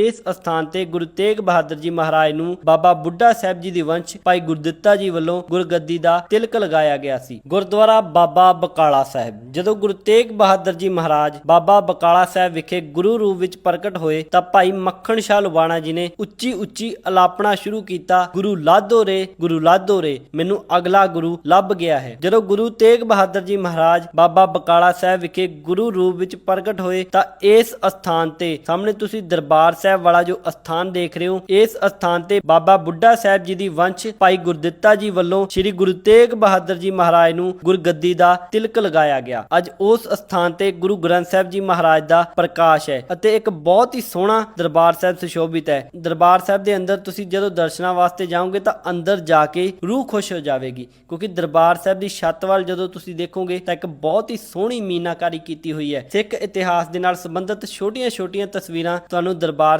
ਇਸ ਅਸਥਾਨ ਤੇ ਗੁਰੂ ਤੇਗ ਬਹਾਦਰ ਜੀ ਮਹਾਰਾਜ ਨੂੰ ਬਾਬਾ ਬੁੱਢਾ ਸਾਹਿਬ ਜੀ ਦੀ ਵੰਸ਼ ਭਾਈ ਗੁਰਦਿੱਤਾ ਜੀ ਵੱਲੋਂ ਗੁਰਗੱਦੀ ਦਾ ਤਿਲਕ ਲਗਾਇਆ ਗਿਆ ਸੀ। ਗੁਰਦੁਆਰਾ ਬਾਬਾ ਬਕਾਲਾ ਸਾਹਿਬ। ਜਦੋਂ ਗੁਰੂ ਤੇਗ ਬਹਾਦਰ ਜੀ ਮਹਾਰਾਜ ਬਾਬਾ ਬਕਾਲਾ ਸਾਹਿਬ ਵਿਖੇ ਗੁਰੂ ਰੂਪ ਵਿੱਚ ਪ੍ਰਗਟ ਹੋਏ ਤਾਂ ਭਾਈ ਮੱਖਣ ਸ਼ਾਹ ਲੁਬਾਣਾ ਜੀ ਨੇ ਉੱਚੀ ਉੱਚੀ ਅਲਾਪਣਾ ਸ਼ੁਰੂ ਕੀਤਾ, ਗੁਰੂ ਲਾਧੋ ਰੇ, ਗੁਰੂ ਲਾਧੋ ਰੇ, ਮੈਨੂੰ ਅਗਲਾ ਗੁਰੂ ਲੱਭ ਗਿਆ ਹੈ। ਜਦੋਂ ਗੁਰੂ ਤੇਗ ਬਹਾਦਰ ਜੀ ਮਹਾਰਾਜ ਬਾਬਾ ਬਕਾਲਾ ਸਾਹਿਬ ਵਿਖੇ ਗੁਰੂ ਰੂਪ ਵਿੱਚ ਪ੍ਰਗਟ ਹੋਏ ਤਾਂ ਇਸ ਅਸਥਾਨ ਤੇ ਸਾਹਮਣੇ ਤੁਸੀਂ ਦਰਬਾਰ ਸਾਹਿਬ ਵਾਲਾ ਜੋ ਅਸਥਾਨ ਦੇਖ ਰਹੇ ਹੋ, ਇਸ ਅਸਥਾਨ ਤੇ ਬਾਬਾ ਬੁੱਢਾ ਸਾਹਿਬ ਜੀ ਦੀ ਵੰਸ਼ ਭਾਈ ਗੁਰਦਿੱਤਾ ਜੀ ਵੱਲੋਂ ਸ੍ਰੀ ਗੁਰੂ ਤੇਗ ਬਹਾਦਰ ਜੀ ਮਹਾਰਾਜ ਨੂੰ ਗੁਰਗੱਦੀ ਦਾ ਤਿਲਕ ਲਗਾਇਆ ਗਿਆ। ਅੱਜ ਉਸ ਅਸਥਾਨ ਤੇ ਗੁਰੂ ਗ੍ਰੰਥ ਸਾਹਿਬ ਜੀ ਮਹਾਰਾਜ ਦਾ ਪ੍ਰਕਾਸ਼ ਹੈ ਅਤੇ ਇੱਕ ਬਹੁਤ ਹੀ ਸੋਹਣਾ ਦਰਬਾਰ ਸਾਹਿਬ ਸੁਸ਼ੋਭਿਤ ਹੈ। ਦਰਬਾਰ ਸਾਹਿਬ ਦੇ ਅੰਦਰ ਤੁਸੀਂ ਜਦੋਂ ਦਰਸ਼ਨਾਂ ਵਾਸਤੇ ਜਾਓਗੇ ਤਾਂ ਅੰਦਰ ਜਾ ਕੇ ਰੂਹ ਖੁਸ਼ ਹੋ ਜਾਵੇਗੀ, ਕਿਉਂਕਿ ਦਰਬਾਰ ਸਾਹਿਬ ਦੀ ਛੱਤ ਵੱਲ ਜਦੋਂ ਤੁਸੀਂ ਦੇਖੋਗੇ ਤਾਂ ਇੱਕ ਬਹੁਤ ਹੀ ਸੋਹਣੀ ਮੀਨਾਕਾਰੀ ਕੀਤੀ ਹੋਈ ਹੈ। ਸਿੱਖ ਇਤਿਹਾਸ ਦੇ ਨਾਲ ਸੰਬੰਧਿਤ ਛੋਟੀਆਂ-ਛੋਟੀਆਂ ਤਸਵੀਰਾਂ ਤੁਹਾਨੂੰ ਦਰਬਾਰ